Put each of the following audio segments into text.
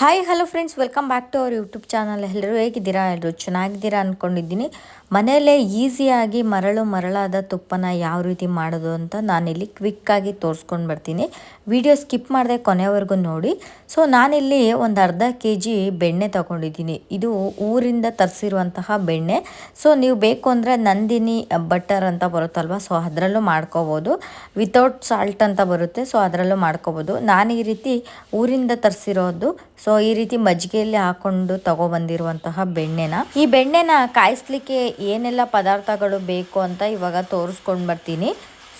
Hi hello friends welcome back to our YouTube channel ಎಲ್ಲರೂ ಹೇಗಿದ್ದೀರಾ? ಎಲ್ಲರೂ ಚೆನ್ನಾಗಿದ್ದೀರಾ ಅಂದ್ಕೊಂಡಿದ್ದೀನಿ ಮನೆಯಲ್ಲೇ ಈಸಿಯಾಗಿ ಮರಳು ಮರಳಾದ ತುಪ್ಪನ ಯಾವ ರೀತಿ ಮಾಡೋದು ಅಂತ ನಾನಿಲ್ಲಿ ಕ್ವಿಕ್ಕಾಗಿ ತೋರಿಸ್ಕೊಂಡು ಬರ್ತೀನಿ. ವಿಡಿಯೋ ಸ್ಕಿಪ್ ಮಾಡದೆ ಕೊನೆವರೆಗೂ ನೋಡಿ. ಸೊ ನಾನಿಲ್ಲಿ ಒಂದು ಅರ್ಧ ಕೆ ಜಿ ಬೆಣ್ಣೆ ತಗೊಂಡಿದ್ದೀನಿ. ಇದು ಊರಿಂದ ತರಿಸಿರುವಂತಹ ಬೆಣ್ಣೆ. ಸೊ ನೀವು ಬೇಕು ಅಂದರೆ ನಂದಿನಿ ಬಟರ್ ಅಂತ ಬರುತ್ತಲ್ವ? ಸೊ ಅದರಲ್ಲೂ ಮಾಡ್ಕೋಬೋದು. ವಿತೌಟ್ ಸಾಲ್ಟ್ ಅಂತ ಬರುತ್ತೆ. ಸೊ ಅದರಲ್ಲೂ ಮಾಡ್ಕೋಬೋದು. ನಾನು ಈ ರೀತಿ ಊರಿಂದ ತರಿಸಿರೋದು ಸೊ ಈ ರೀತಿ ಮಜ್ಜಿಗೆಯಲ್ಲಿ ಹಾಕೊಂಡು ತಗೊಬಂದಿರುವಂತಹ ಬೆಣ್ಣೆನ. ಈ ಬೆಣ್ಣೆನ ಕಾಯಿಸ್ಲಿಕ್ಕೆ ಏನೆಲ್ಲ ಪದಾರ್ಥಗಳು ಬೇಕು ಅಂತ ಇವಾಗ ತೋರಿಸ್ಕೊಂಡು ಬರ್ತೀನಿ.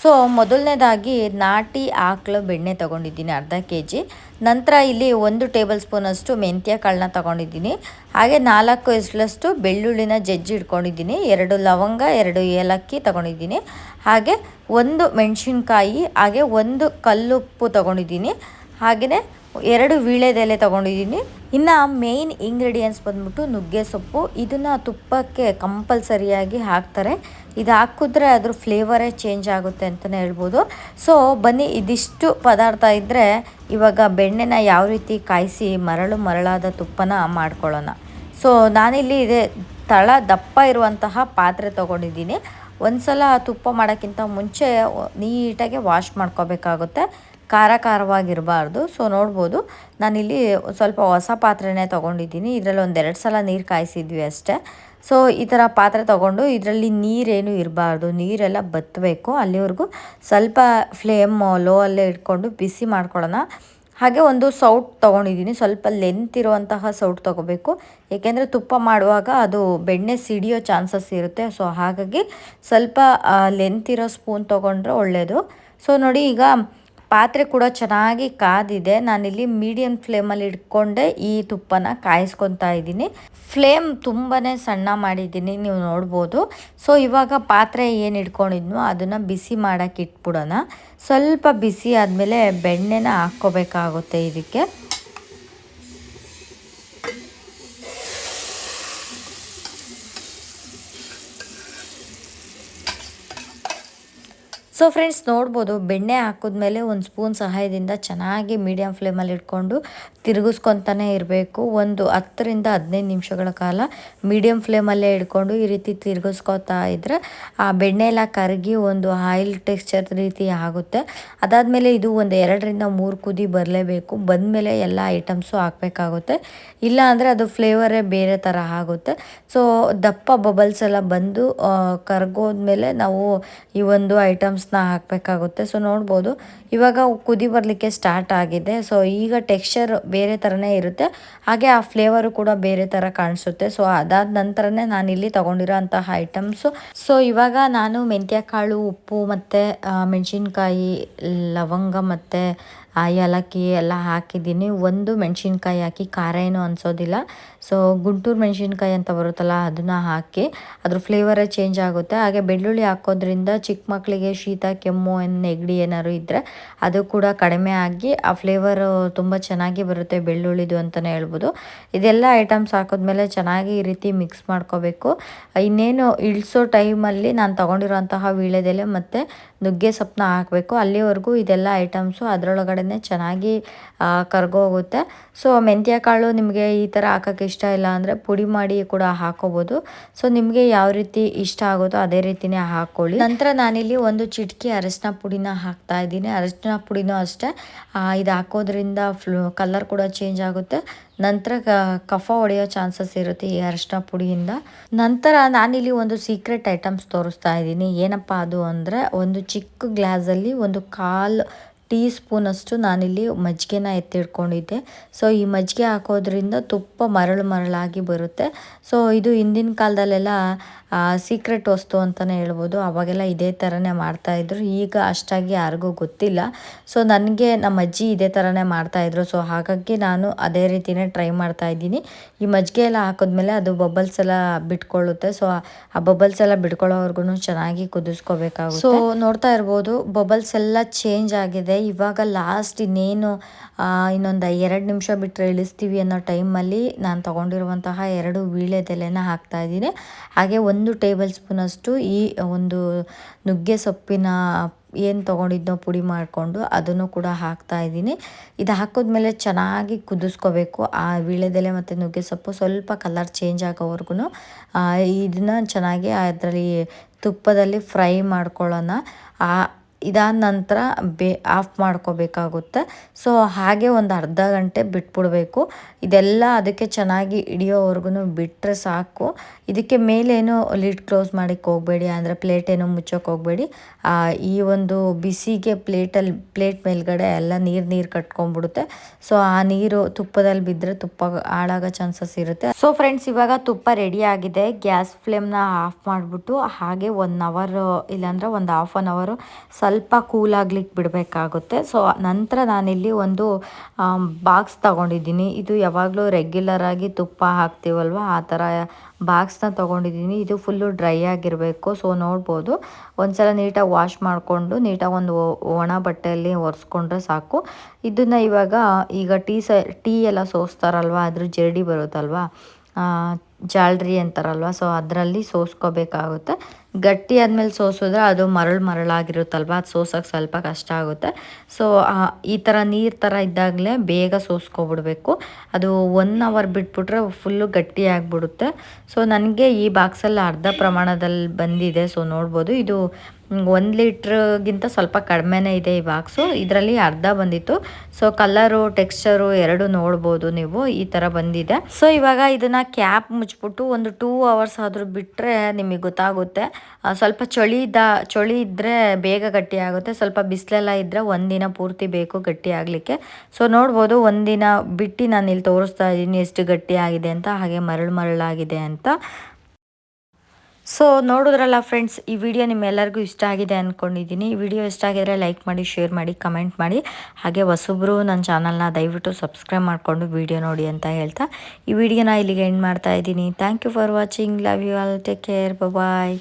ಸೊ ಮೊದಲನೇದಾಗಿ ನಾಟಿ ಆಕಳು ಬೆಣ್ಣೆ ತಗೊಂಡಿದ್ದೀನಿ ಅರ್ಧ ಕೆ ಜಿ ನಂತರ ಇಲ್ಲಿ ಒಂದು ಟೇಬಲ್ ಸ್ಪೂನಷ್ಟು ಮೆಂತ್ಯ ಕಾಳನ್ನ ತಗೊಂಡಿದ್ದೀನಿ. ಹಾಗೆ ನಾಲ್ಕು ಎಸ್ಲಷ್ಟು ಬೆಳ್ಳುಳ್ಳಿನ ಜಜ್ಜಿ ಇಟ್ಕೊಂಡಿದ್ದೀನಿ. ಎರಡು ಲವಂಗ, ಎರಡು ಏಲಕ್ಕಿ ತೊಗೊಂಡಿದ್ದೀನಿ. ಹಾಗೆ ಒಂದು ಮೆಣಸಿನ್ಕಾಯಿ, ಹಾಗೆ ಒಂದು ಕಲ್ಲುಪ್ಪು ತೊಗೊಂಡಿದ್ದೀನಿ. ಹಾಗೆಯೇ ಎರಡು ವೀಳ್ಯದೆಲೆ ತೊಗೊಂಡಿದ್ದೀನಿ. ಇನ್ನು ಮೇಯ್ನ್ ಇಂಗ್ರೀಡಿಯೆಂಟ್ಸ್ ಬಂದ್ಬಿಟ್ಟು ನುಗ್ಗೆ ಸೊಪ್ಪು, ಇದನ್ನು ತುಪ್ಪಕ್ಕೆ ಕಂಪಲ್ಸರಿಯಾಗಿ ಹಾಕ್ತಾರೆ. ಇದು ಹಾಕಿದ್ರೆ ಅದ್ರ ಫ್ಲೇವರೇ ಚೇಂಜ್ ಆಗುತ್ತೆ ಅಂತಲೇ ಹೇಳ್ಬೋದು. ಸೊ ಬನ್ನಿ, ಇದಿಷ್ಟು ಪದಾರ್ಥ ಇದ್ದರೆ ಇವಾಗ ಬೆಣ್ಣೆನ ಯಾವ ರೀತಿ ಕಾಯಿಸಿ ಮರಳು ಮರಳಾದ ತುಪ್ಪನ ಮಾಡ್ಕೊಳ್ಳೋಣ. ಸೊ ನಾನಿಲ್ಲಿ ಇದೇ ತಳ ದಪ್ಪ ಇರುವಂತಹ ಪಾತ್ರೆ ತೊಗೊಂಡಿದ್ದೀನಿ. ಒಂದು ಸಲ ತುಪ್ಪ ಮಾಡೋಕ್ಕಿಂತ ಮುಂಚೆ ನೀಟಾಗಿ ವಾಶ್ ಮಾಡ್ಕೋಬೇಕಾಗುತ್ತೆ. ಖಾರ ಖಾರವಾಗಿರಬಾರ್ದು ಸೊ ನೋಡ್ಬೋದು. ನಾನಿಲ್ಲಿ ಸ್ವಲ್ಪ ಹೊಸ ಪಾತ್ರೆನೇ ತೊಗೊಂಡಿದ್ದೀನಿ. ಇದರಲ್ಲಿ ಒಂದೆರಡು ಸಲ ನೀರು ಕಾಯಿಸಿದ್ವಿ ಅಷ್ಟೇ. ಸೊ ಈ ಥರ ಪಾತ್ರೆ ತೊಗೊಂಡು ಇದರಲ್ಲಿ ನೀರೇನು ಇರಬಾರ್ದು. ನೀರೆಲ್ಲ ಬತ್ತಬೇಕು ಅಲ್ಲಿವರೆಗೂ ಸ್ವಲ್ಪ ಫ್ಲೇಮ್, ಲೋ ಅಲ್ಲೇ ಇಟ್ಕೊಂಡು ಬಿಸಿ ಮಾಡ್ಕೊಳ್ಳೋಣ. ಹಾಗೆ ಒಂದು ಸೌಟ್ ತೊಗೊಂಡಿದ್ದೀನಿ. ಸ್ವಲ್ಪ ಲೆಂತ್ ಇರುವಂತಹ ಸೌಟ್ ತೊಗೋಬೇಕು. ಏಕೆಂದರೆ ತುಪ್ಪ ಮಾಡುವಾಗ ಅದು ಬೆಣ್ಣೆ ಸಿಡಿಯೋ ಚಾನ್ಸಸ್ ಇರುತ್ತೆ. ಸೊ ಹಾಗಾಗಿ ಸ್ವಲ್ಪ ಲೆಂತ್ ಇರೋ ಸ್ಪೂನ್ ತೊಗೊಂಡ್ರೆ ಒಳ್ಳೆಯದು ಸೊ ನೋಡಿ ಈಗ ಪಾತ್ರೆ ಕೂಡ ಚೆನ್ನಾಗಿ ಕಾದಿದೆ. ನಾನಿಲ್ಲಿ ಮೀಡಿಯಂ ಫ್ಲೇಮಲ್ಲಿ ಇಟ್ಕೊಂಡೆ ಈ ತುಪ್ಪನ ಕಾಯಿಸ್ಕೊತಾ ಇದ್ದೀನಿ. ಫ್ಲೇಮ್ ತುಂಬಾ ಸಣ್ಣ ಮಾಡಿದ್ದೀನಿ, ನೀವು ನೋಡ್ಬೋದು. ಸೊ ಇವಾಗ ಪಾತ್ರೆ ಏನು ಇಟ್ಕೊಂಡಿದ್ನೋ ಅದನ್ನು ಬಿಸಿ ಮಾಡೋಕ್ಕೆ ಇಟ್ಬಿಡೋಣ. ಸ್ವಲ್ಪ ಬಿಸಿ ಆದಮೇಲೆ ಬೆಣ್ಣೆನ ಹಾಕ್ಕೋಬೇಕಾಗುತ್ತೆ ಇದಕ್ಕೆ. ಸೊ ಫ್ರೆಂಡ್ಸ್ ನೋಡ್ಬೋದು, ಬೆಣ್ಣೆ ಹಾಕಿದ್ಮೇಲೆ ಒಂದು ಸ್ಪೂನ್ ಸಹಾಯದಿಂದ ಚೆನ್ನಾಗಿ ಮೀಡಿಯಮ್ ಫ್ಲೇಮಲ್ಲಿ ಇಟ್ಕೊಂಡು ತಿರುಗಿಸ್ಕೊತಾನೆ ಇರಬೇಕು. ಒಂದು ಹತ್ತರಿಂದ ಹದಿನೈದು ನಿಮಿಷಗಳ ಕಾಲ ಮೀಡಿಯಮ್ ಫ್ಲೇಮಲ್ಲೇ ಇಟ್ಕೊಂಡು ಈ ರೀತಿ ತಿರುಗಿಸ್ಕೊತಾ ಇದ್ದರೆ ಆ ಬೆಣ್ಣೆ ಎಲ್ಲ ಕರಗಿ ಒಂದು ಆಯಿಲ್ ಟೆಕ್ಸ್ಚರ್ ರೀತಿ ಆಗುತ್ತೆ. ಅದಾದಮೇಲೆ ಇದು ಒಂದು ಎರಡರಿಂದ ಮೂರು ಕುದಿ ಬರಲೇಬೇಕು. ಬಂದಮೇಲೆ ಎಲ್ಲ ಐಟಮ್ಸು ಹಾಕಬೇಕಾಗುತ್ತೆ. ಇಲ್ಲ ಅಂದರೆ ಅದು ಫ್ಲೇವರೇ ಬೇರೆ ಥರ ಆಗುತ್ತೆ. ಸೊ ದಪ್ಪ ಬಬಲ್ಸ್ ಎಲ್ಲ ಬಂದು ಕರ್ಗೋದ್ಮೇಲೆ ನಾವು ಈ ಒಂದು ಐಟಮ್ಸ್ ಹಾಕಬೇಕಾಗುತ್ತೆ. ಸೊ ನೋಡ್ಬೋದು. ಇವಾಗ ಕುದಿ ಬರಲಿಕ್ಕೆ ಸ್ಟಾರ್ಟ್ ಆಗಿದೆ. ಸೊ ಈಗ ಟೆಕ್ಸ್ಚರ್ ಬೇರೆ ಥರನೇ ಇರುತ್ತೆ. ಹಾಗೆ ಆ ಫ್ಲೇವರು ಕೂಡ ಬೇರೆ ಥರ ಕಾಣಿಸುತ್ತೆ. ಸೊ ಅದಾದ ನಂತರನೇ ನಾನಿಲ್ಲಿ ತೊಗೊಂಡಿರೋ ಅಂತಹ ಐಟಮ್ಸು ಸೊ ಇವಾಗ ನಾನು ಮೆಂತ್ಯ ಕಾಳು ಉಪ್ಪು ಮತ್ತು ಮೆಣಸಿನ್ಕಾಯಿ, ಲವಂಗ ಮತ್ತು ಏಲಕ್ಕಿ ಎಲ್ಲ ಹಾಕಿದ್ದೀನಿ. ಒಂದು ಮೆಣಸಿನ್ಕಾಯಿ ಹಾಕಿ ಖಾರ ಏನು ಅನಿಸೋದಿಲ್ಲ. ಸೊ ಗುಂಟೂರು ಮೆಣಸಿನ್ಕಾಯಿ ಅಂತ ಬರುತ್ತಲ್ಲ, ಅದನ್ನು ಹಾಕಿ ಅದ್ರ ಫ್ಲೇವರೇ ಚೇಂಜ್ ಆಗುತ್ತೆ. ಹಾಗೆ ಬೆಳ್ಳುಳ್ಳಿ ಹಾಕೋದ್ರಿಂದ ಚಿಕ್ಕ ಮಕ್ಕಳಿಗೆ ಶೀತ, ಕೆಮ್ಮು ನೆಗಡಿ ಏನಾದ್ರು ಇದ್ದರೆ ಅದು ಕೂಡ ಕಡಿಮೆ ಆಗಿ ಆ ಫ್ಲೇವರು ತುಂಬ ಚೆನ್ನಾಗಿ ಬರುತ್ತೆ ಬೆಳ್ಳುಳ್ಳಿದು ಅಂತಲೇ ಹೇಳ್ಬೋದು. ಇದೆಲ್ಲ ಐಟಮ್ಸ್ ಹಾಕಿದ್ಮೇಲೆ ಚೆನ್ನಾಗಿ ಈ ರೀತಿ ಮಿಕ್ಸ್ ಮಾಡ್ಕೋಬೇಕು. ಇನ್ನೇನು ಇಳಿಸೋ ಟೈಮಲ್ಲಿ ನಾನು ತೊಗೊಂಡಿರೋಂತಹ ವೀಳ್ಯದೆಲೆ ಮತ್ತು ನುಗ್ಗೆ ಸೊಪ್ಪನ್ನ ಹಾಕಬೇಕು. ಅಲ್ಲಿವರೆಗೂ ಇದೆಲ್ಲ ಐಟಮ್ಸು ಅದರೊಳಗಡೆ ಚೆನ್ನಾಗಿ ಕರ್ಗೋಗುತ್ತೆ. ಸೊ ಮೆಂತ್ಯ ಕಾಳು ನಿಮಗೆ ಈ ಥರ ಹಾಕೋಕ್ಕೆ ಇಷ್ಟ ಇಲ್ಲ ಅಂದರೆ ಪುಡಿ ಮಾಡಿ ಕೂಡ ಹಾಕೋಬೋದು. ಸೊ ನಿಮಗೆ ಯಾವ ರೀತಿ ಇಷ್ಟ ಆಗುತ್ತೋ ಅದೇ ರೀತಿನೇ ಹಾಕ್ಕೊಳ್ಳಿ ನಂತರ ನಾನಿಲ್ಲಿ ಒಂದು ಚಿಟಕಿ ಅರಶಿನ ಪುಡಿನ ಹಾಕ್ತಾ ಇದ್ದೀನಿ. ಅರಶಿನ ಪುಡಿನೂ ಅಷ್ಟೇ. ಇದು ಹಾಕೋದ್ರಿಂದ ಕಲರ್ ಕೂಡ ಚೇಂಜ್ ಆಗುತ್ತೆ. ನಂತರ ಕಫ ಹೊಡೆಯೋ ಚಾನ್ಸಸ್ ಇರುತ್ತೆ ಈ ಅರಿಶಿನ ಪುಡಿಯಿಂದ. ನಂತರ ನಾನಿಲ್ಲಿ ಒಂದು ಸೀಕ್ರೆಟ್ ಐಟಮ್ಸ್ ತೋರಿಸ್ತಾ ಇದ್ದೀನಿ. ಏನಪ್ಪ ಅದು ಅಂದರೆ ಒಂದು ಚಿಕ್ಕ ಗ್ಲಾಸಲ್ಲಿ ಒಂದು ಕಾಲು ಟೀ ಸ್ಪೂನಷ್ಟು ನಾನಿಲ್ಲಿ ಮಜ್ಜಿಗೆನ ಎತ್ತಿಡ್ಕೊಂಡಿದ್ದೆ ಸೊ ಈ ಮಜ್ಜಿಗೆ ಹಾಕೋದ್ರಿಂದ ತುಪ್ಪ ಮರಳು ಮರಳಾಗಿ ಬರುತ್ತೆ. ಸೊ ಇದು ಹಿಂದಿನ ಕಾಲದಲ್ಲೆಲ್ಲ ಸೀಕ್ರೆಟ್ ವಸ್ತು ಅಂತಲೇ ಹೇಳ್ಬೋದು. ಅವಾಗೆಲ್ಲ ಇದೇ ಥರನೇ ಮಾಡ್ತಾಯಿದ್ರು ಈಗ ಅಷ್ಟಾಗಿ ಯಾರಿಗೂ ಗೊತ್ತಿಲ್ಲ. ಸೊ ನನಗೆ ನಮ್ಮ ಅಜ್ಜಿ ಇದೇ ಥರನೇ ಮಾಡ್ತಾಯಿದ್ರು ಸೊ ಹಾಗಾಗಿ ನಾನು ಅದೇ ರೀತಿಯೇ ಟ್ರೈ ಮಾಡ್ತಾ ಇದ್ದೀನಿ. ಈ ಮಜ್ಜಿಗೆ ಎಲ್ಲ ಹಾಕಿದ್ಮೇಲೆ ಅದು ಬಬಲ್ಸ್ ಎಲ್ಲ ಬಿಟ್ಕೊಳ್ಳುತ್ತೆ. ಸೊ ಆ ಬಬಲ್ಸ್ ಎಲ್ಲ ಬಿಟ್ಕೊಳ್ಳೋವರೆಗೂ ಚೆನ್ನಾಗಿ ಕುದಿಸ್ಕೋಬೇಕಾಗುತ್ತೆ. ಸೊ ನೋಡ್ತಾ ಇರ್ಬೋದು ಬಬಲ್ಸ್ ಎಲ್ಲ ಚೇಂಜ್ ಆಗಿದೆ. ಇವಾಗ ಲಾಸ್ಟ್ ಇನ್ನೇನು ಇನ್ನೊಂದು ಎರಡು ನಿಮಿಷ ಬಿಟ್ಟರೆ ಇಳಿಸ್ತೀವಿ ಅನ್ನೋ ಟೈಮಲ್ಲಿ ನಾನು ತೊಗೊಂಡಿರುವಂತಹ ಎರಡು ವೀಳ್ಯದೆಲೆನ ಹಾಕ್ತಾಯಿದ್ದೀನಿ ಹಾಗೆ ಒಂದು ಟೇಬಲ್ ಸ್ಪೂನಷ್ಟು ಈ ಒಂದು ನುಗ್ಗೆ ಸೊಪ್ಪಿನ ಏನು ತೊಗೊಂಡಿದ್ನೋ ಪುಡಿ ಮಾಡಿಕೊಂಡು ಅದನ್ನು ಕೂಡ ಹಾಕ್ತಾ ಇದ್ದೀನಿ. ಇದು ಹಾಕಿದ್ಮೇಲೆ ಚೆನ್ನಾಗಿ ಕುದಿಸ್ಕೋಬೇಕು. ಆ ವೀಳ್ಯದೆಲೆ ಮತ್ತು ನುಗ್ಗೆ ಸೊಪ್ಪು ಸ್ವಲ್ಪ ಕಲರ್ ಚೇಂಜ್ ಆಗೋವರೆಗೂ ಇದನ್ನ ಚೆನ್ನಾಗಿ ಅದರಲ್ಲಿ ತುಪ್ಪದಲ್ಲಿ ಫ್ರೈ ಮಾಡ್ಕೊಳ್ಳೋಣ. ಆ ಇದಾದ ನಂತರ ಬೇ, ಆಫ್ ಮಾಡ್ಕೋಬೇಕಾಗುತ್ತೆ. ಸೊ, ಹಾಗೆ ಒಂದು ಅರ್ಧ ಗಂಟೆ ಬಿಟ್ಬಿಡಬೇಕು. ಇದೆಲ್ಲ ಅದಕ್ಕೆ ಚೆನ್ನಾಗಿ ಹಿಡಿಯೋವರೆಗೂ ಬಿಟ್ಟರೆ ಸಾಕು. ಇದಕ್ಕೆ ಮೇಲೇನು ಲಿಡ್ ಕ್ಲೋಸ್ ಮಾಡೋಕ್ಕೆ ಹೋಗಬೇಡಿ, ಅಂದರೆ ಪ್ಲೇಟ್ ಏನೋ ಮುಚ್ಚೋಕೆ ಹೋಗಬೇಡಿ. ಈ ಒಂದು ಬಿಸಿಗೆ ಪ್ಲೇಟಲ್ಲಿ ಪ್ಲೇಟ್ ಮೇಲ್ಗಡೆ ಎಲ್ಲ ನೀರು ನೀರು ಕಟ್ಕೊಂಡ್ಬಿಡುತ್ತೆ. ಸೊ, ಆ ನೀರು ತುಪ್ಪದಲ್ಲಿ ಬಿದ್ದರೆ ತುಪ್ಪ ಹಾಳಾಗೋ ಚಾನ್ಸಸ್ ಇರುತ್ತೆ. ಸೊ, ಫ್ರೆಂಡ್ಸ್, ಇವಾಗ ತುಪ್ಪ ರೆಡಿ ಆಗಿದೆ. ಗ್ಯಾಸ್ ಫ್ಲೇಮ್ನ ಆಫ್ ಮಾಡಿಬಿಟ್ಟು ಹಾಗೆ ಒನ್ ಅವರ್ ಇಲ್ಲಾಂದ್ರೆ ಒಂದು ಹಾಫ್ ಆನ್ ಅವರು ಸ್ವಲ್ಪ ಕೂಲ್ ಆಗ್ಲಿಕ್ಕೆ ಬಿಡಬೇಕಾಗುತ್ತೆ. ಸೊ ನಂತರ ನಾನಿಲ್ಲಿ ಒಂದು ಬಾಕ್ಸ್ ತಗೊಂಡಿದ್ದೀನಿ. ಇದು ಯಾವಾಗಲೂ ರೆಗ್ಯುಲರ್ ಆಗಿ ತುಪ್ಪ ಹಾಕ್ತೀವಲ್ವ? ಆ ಥರ ಬಾಕ್ಸ್ನ ತೊಗೊಂಡಿದ್ದೀನಿ. ಇದು ಫುಲ್ಲು ಡ್ರೈ ಆಗಿರಬೇಕು. ಸೊ ನೋಡ್ಬೋದು. ಒಂದ್ಸಲ ನೀಟಾಗಿ ವಾಶ್ ಮಾಡಿಕೊಂಡು, ನೀಟಾಗಿ ಒಂದು ಒಣ ಬಟ್ಟೆಯಲ್ಲಿ ಒರೆಸ್ಕೊಂಡ್ರೆ ಸಾಕು. ಇದನ್ನು ಇವಾಗ, ಈಗ ಟೀ ಸ, ಟೀ ಎಲ್ಲ ಸೋಸ್ತಾರಲ್ವ? ಅದ್ರ ಜರಡಿ ಬರುತ್ತಲ್ವ? ಜಾಳ್ರಿ ಅಂತಾರಲ್ವ? ಸೊ ಅದರಲ್ಲಿ ಸೋಸ್ಕೋಬೇಕಾಗುತ್ತೆ. ಗಟ್ಟಿ ಆದಮೇಲೆ ಸೋಸಿದ್ರೆ ಅದು ಮರಳು ಮರಳಾಗಿರುತ್ತಲ್ವ? ಅದು ಸೋಸೋಕೆ ಸ್ವಲ್ಪ ಕಷ್ಟ ಆಗುತ್ತೆ. ಸೊ ಈ ಥರ ನೀರು ಥರ ಇದ್ದಾಗಲೇ ಬೇಗ ಸೋಸ್ಕೊಬಿಡ್ಬೇಕು. ಅದು ಒನ್ ಅವರ್ ಬಿಟ್ಬಿಟ್ರೆ ಫುಲ್ಲು ಗಟ್ಟಿ ಆಗಿಬಿಡುತ್ತೆ. ಸೊ ನನಗೆ ಈ ಬಾಕ್ಸಲ್ಲಿ ಅರ್ಧ ಪ್ರಮಾಣದಲ್ಲಿ ಬಂದಿದೆ. ಸೊ ನೋಡ್ಬೋದು. ಇದು ಒಂದು ಲೀಟ್ರ್ಗಿಂತ ಸ್ವಲ್ಪ ಕಡಿಮೆನೇ ಇದೆ ಈ ಬಾಕ್ಸು ಇದರಲ್ಲಿ ಅರ್ಧ ಬಂದಿತ್ತು. ಸೊ ಕಲರು ಟೆಕ್ಸ್ಚರು ಎರಡು ನೋಡ್ಬೋದು ನೀವು. ಈ ಥರ ಬಂದಿದೆ. ಸೊ ಇವಾಗ ಇದನ್ನು ಕ್ಯಾಪ್ ಮುಚ್ಚಿಬಿಟ್ಟು ಒಂದು ಟೂ ಅವರ್ಸ್ ಆದರೂ ಬಿಟ್ಟರೆ ನಿಮಗೆ ಗೊತ್ತಾಗುತ್ತೆ. ಸ್ವಲ್ಪ ಚಳಿ ಇದ್ದ ಚಳಿ ಇದ್ದರೆ ಬೇಗ ಗಟ್ಟಿ ಆಗುತ್ತೆ. ಸ್ವಲ್ಪ ಬಿಸಿಲೆಲ್ಲ ಇದ್ದರೆ ಒಂದಿನ ಪೂರ್ತಿ ಬೇಕು ಗಟ್ಟಿ ಆಗಲಿಕ್ಕೆ. ಸೊ ನೋಡ್ಬೋದು ಒಂದಿನ ಬಿಟ್ಟು ನಾನು ಇಲ್ಲಿ ತೋರಿಸ್ತಾ ಇದ್ದೀನಿ ಎಷ್ಟು ಗಟ್ಟಿ ಆಗಿದೆ ಅಂತ. ಹಾಗೆ ಮರಳು ಮರಳಾಗಿದೆ ಅಂತ. ಸೊ ನೋಡಿದ್ರಲ್ಲ ಫ್ರೆಂಡ್ಸ್ ಈ ವಿಡಿಯೋ ನಿಮ್ಮೆಲ್ಲರಿಗೂ ಇಷ್ಟ ಆಗಿದೆ ಅಂದ್ಕೊಂಡಿದ್ದೀನಿ ಈ ವಿಡಿಯೋ ಇಷ್ಟ ಆಗಿದ್ರೆ ಲೈಕ್ ಮಾಡಿ ಶೇರ್ ಮಾಡಿ ಕಮೆಂಟ್ ಮಾಡಿ. ಹಾಗೆ ಹೊಸಬ್ರು ನನ್ನ ಚಾನಲ್ನ ದಯವಿಟ್ಟು ಸಬ್ಸ್ಕ್ರೈಬ್ ಮಾಡಿಕೊಂಡು ವಿಡಿಯೋ ನೋಡಿ ಅಂತ ಹೇಳ್ತಾ ಈ ವಿಡಿಯೋನ ಇಲ್ಲಿಗೆ ಎಂಡ್ ಮಾಡ್ತಾ ಇದ್ದೀನಿ. Thank you for watching love you all take care bye